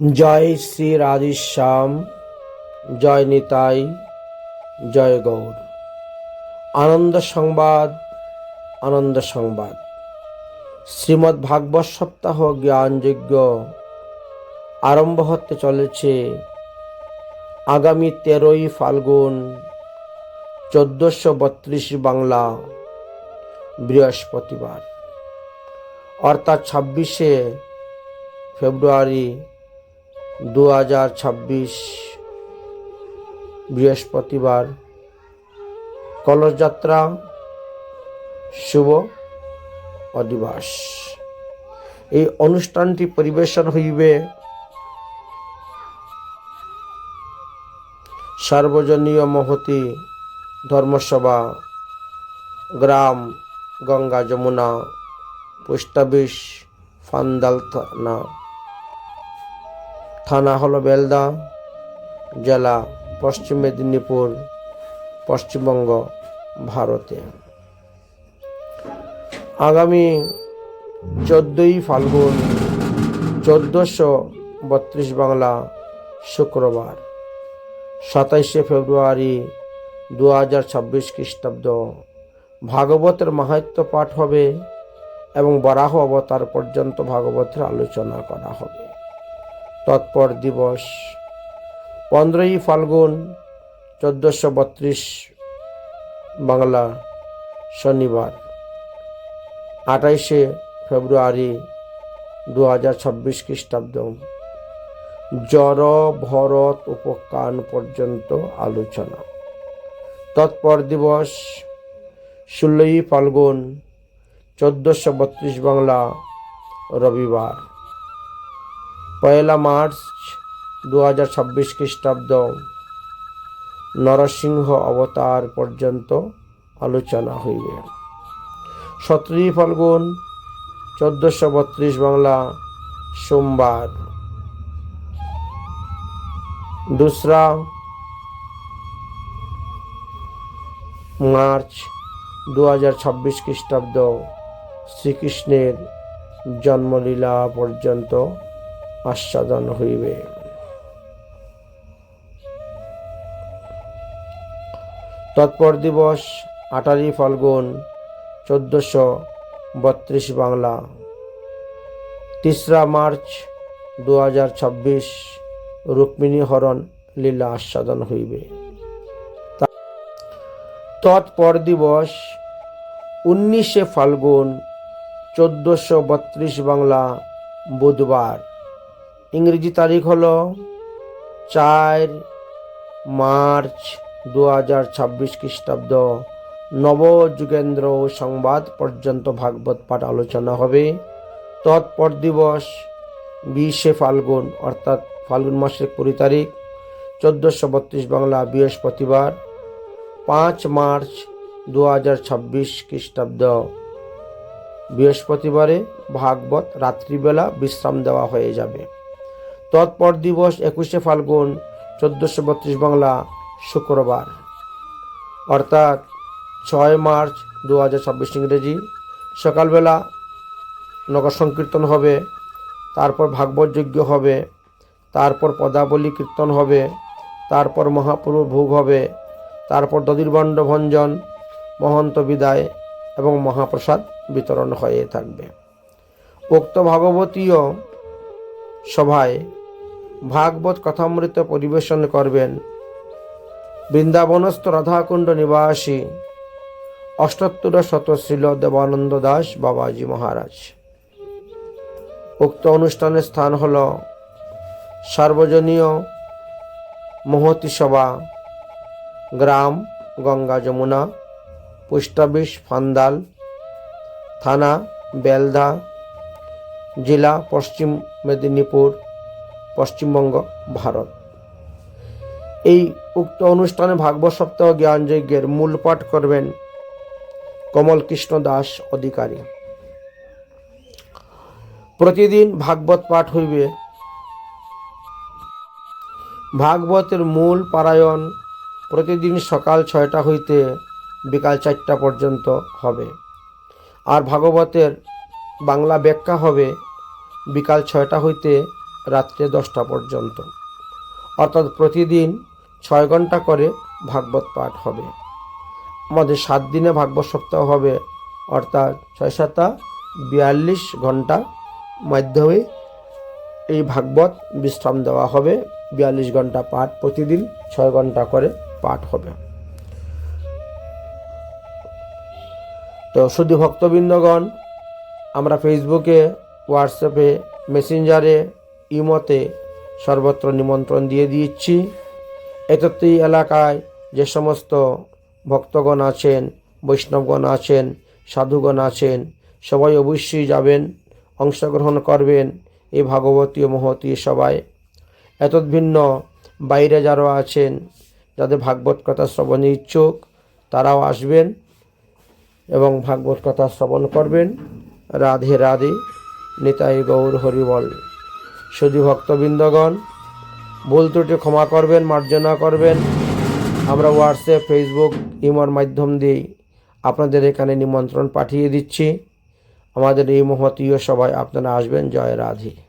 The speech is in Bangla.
জয় শ্রী রাধেশ্যাম জয় নিতাই, জয় গৌর। আনন্দ সংবাদ আনন্দ সংবাদ। শ্রীমদ্ ভাগবত সপ্তাহ জ্ঞানযোগ্য আরম্ভ হতে চলেছে। আগামী তেরোই ফাল্গুন, চোদ্দোশো বত্রিশ বাংলা, বৃহস্পতিবার। অর্থাৎ ছাব্বিশে ফেব্রুয়ারি দু হাজার ছাব্বিশ বৃহস্পতিবার। কলসযাত্রা শুভ অদিবাস এই অনুষ্ঠানটি পরিবেশন হইবে সার্বজনীয় মহতি ধর্মসভা, গ্রাম, গঙ্গা যমুনা পোস্টাবিশ ফান্দাল থানা থানা হলো বেলদা, জেলা পশ্চিম মেদিনীপুর, পশ্চিমবঙ্গ, ভারতে। আগামী চোদ্দোই ফাল্গুন, চোদ্দোশো বত্রিশ বাংলা শুক্রবার, সাতাইশে ফেব্রুয়ারি দু হাজার ছাব্বিশ খ্রিস্টাব্দ। ভাগবতের মাহাত্ম পাঠ হবে এবং বরাহ অবতার পর্যন্ত ভাগবতের আলোচনা করা হবে। তৎপর দিবস। পনেরোই ফাল্গুন, চোদ্দোশো বত্রিশ, বাংলা, শনিবার। আঠাইশে ফেব্রুয়ারি দু হাজার ছাব্বিশ খ্রিস্টাব্দ। জড়, ভরত উপকান পর্যন্ত আলোচনা। তৎপর দিবস, ষোলোই ফাল্গুন, চোদ্দোশো বত্রিশ, বাংলা, রবিবার। পয়লা মার্চ দু হাজার ছাব্বিশ খ্রিস্টাব্দ, নরসিংহ অবতার পর্যন্ত আলোচনা হইবে। সতেরোই ফাল্গুন চোদ্দোশো বত্রিশ বাংলা সোমবার। দোসরা মার্চ দু হাজার ছাব্বিশ খ্রিস্টাব্দ, শ্রীকৃষ্ণের জন্মলীলা পর্যন্ত আস্বাদন হইবে। তৎপর দিবস আঠারোই ফাল্গুন, চোদ্দশো বত্রিশ বাংলা। তিসরা মার্চ দু হাজার ছাব্বিশ, রুক্মিণী হরণ লীলা আস্বাদন হইবে। তৎপর দিবস, উনিশে ফাল্গুন, চোদ্দশো বত্রিশ বাংলা, বুধবার। ইংরেজি তারিখ হল চার মার্চ দু হাজার ছাব্বিশ খ্রিস্টাব্দ। নবযুগেন্দ্র সংবাদ পর্যন্ত ভাগবত পাঠ আলোচনা হবে। তৎপর দিবস বিশে ফাল্গুন, অর্থাৎ ফাল্গুন মাসের কুড়ি তারিখ, চোদ্দোশো বত্রিশ বাংলা বৃহস্পতিবার, পাঁচ মার্চ দু হাজার ছাব্বিশ খ্রিস্টাব্দ। বৃহস্পতিবারে ভাগবত রাত্রিবেলা বিশ্রাম দেওয়া হয়ে যাবে। তৎপর দিবস একুশে ফাল্গুন চোদ্দোশো বত্রিশ বাংলা, শুক্রবার। অর্থাৎ ছয় মার্চ দু হাজার ছাব্বিশ ইংরেজি। সকালবেলা নগর সংকীর্তন হবে, তারপর ভাগবত যজ্ঞ হবে, তারপর পদাবলী কীর্তন হবে, তারপর মহাপুরুষ ভোগ হবে, তারপর দদির্বণ্ড ভঞ্জন, মহন্ত বিদায় এবং মহাপ্রসাদ বিতরণ হয়ে থাকবে। উক্ত ভাগবতীয় সভায় ভাগবত কথামৃত পরিবেশন করবেন। বৃন্দাবনস্থ রাধাকুণ্ড নিবাসী অষ্টোত্তর শতশীল দেবানন্দ দাস বাবাজি মহারাজ। উক্ত অনুষ্ঠানের স্থান হল সার্বজনীয় মহতি সভা, গ্রাম, গঙ্গা যমুনা পোস্টাবিশ ফান্দাল, থানা, বেলদা, জেলা, পশ্চিম মেদিনীপুর পশ্চিমবঙ্গ, ভারত। এই উক্ত অনুষ্ঠানে ভাগবত সপ্তাহ জ্ঞানযজ্ঞের মূল পাঠ করবেন কমল কৃষ্ণ দাস অধিকারী। প্রতিদিন ভাগবত পাঠ হইবে। ভাগবতের মূল পারায়ণ প্রতিদিন সকাল ছয়টা হইতে বিকাল চারটা পর্যন্ত হবে। আর ভাগবতের বাংলা ব্যাখ্যা হবে বিকাল ছয়টা হইতে রাত্রে দশটা পর্যন্ত। অর্থাৎ প্রতিদিন ছয় ঘণ্টা করে ভাগবত পাঠ হবে। আমাদের সাত দিনে ভাগবত সপ্তাহ হবে, অর্থাৎ ছয় সাতা বিয়াল্লিশ ঘণ্টা মাধ্যমে এই ভাগবত বিশ্রাম দেওয়া হবে। বিয়াল্লিশ ঘণ্টা পাঠ প্রতিদিন ছয় ঘণ্টা করে পাঠ হবে। তো শুধু ভক্তবৃন্দগণ, আমরা ফেসবুকে হোয়াটসঅ্যাপে মেসেঞ্জারে ইমতে সর্বত্র নিমন্ত্রণ দিয়ে দিচ্ছি। এতত্রই এলাকায় যে সমস্ত ভক্তগণ আছেন, বৈষ্ণবগণ আছেন, সাধুগণ আছেন, সবাই অবশ্যই যাবেন, অংশগ্রহণ করবেন এই ভাগবতী মহতী সবাই ভিন্ন বাইরে যারা আছেন, যাদের ভাগবত কথা শ্রবণে ইচ্ছুক, তারাও আসবেন এবং ভাগবত কথা শ্রবণ করবেন। রাধে রাধে, নিতাই গৌর হরিবল শুধু ভক্তবৃন্দগণ, ভুল ত্রুটি ক্ষমা করবেন, মার্জনা করবেন। আমরা হোয়াটসঅ্যাপ ফেসবুক ইমোর মাধ্যম দিয়েই আপনাদের এখানে নিমন্ত্রণ পাঠিয়ে দিচ্ছি। আমাদের এই মহতীয় সবাই আপনারা আসবেন। জয় রাধে।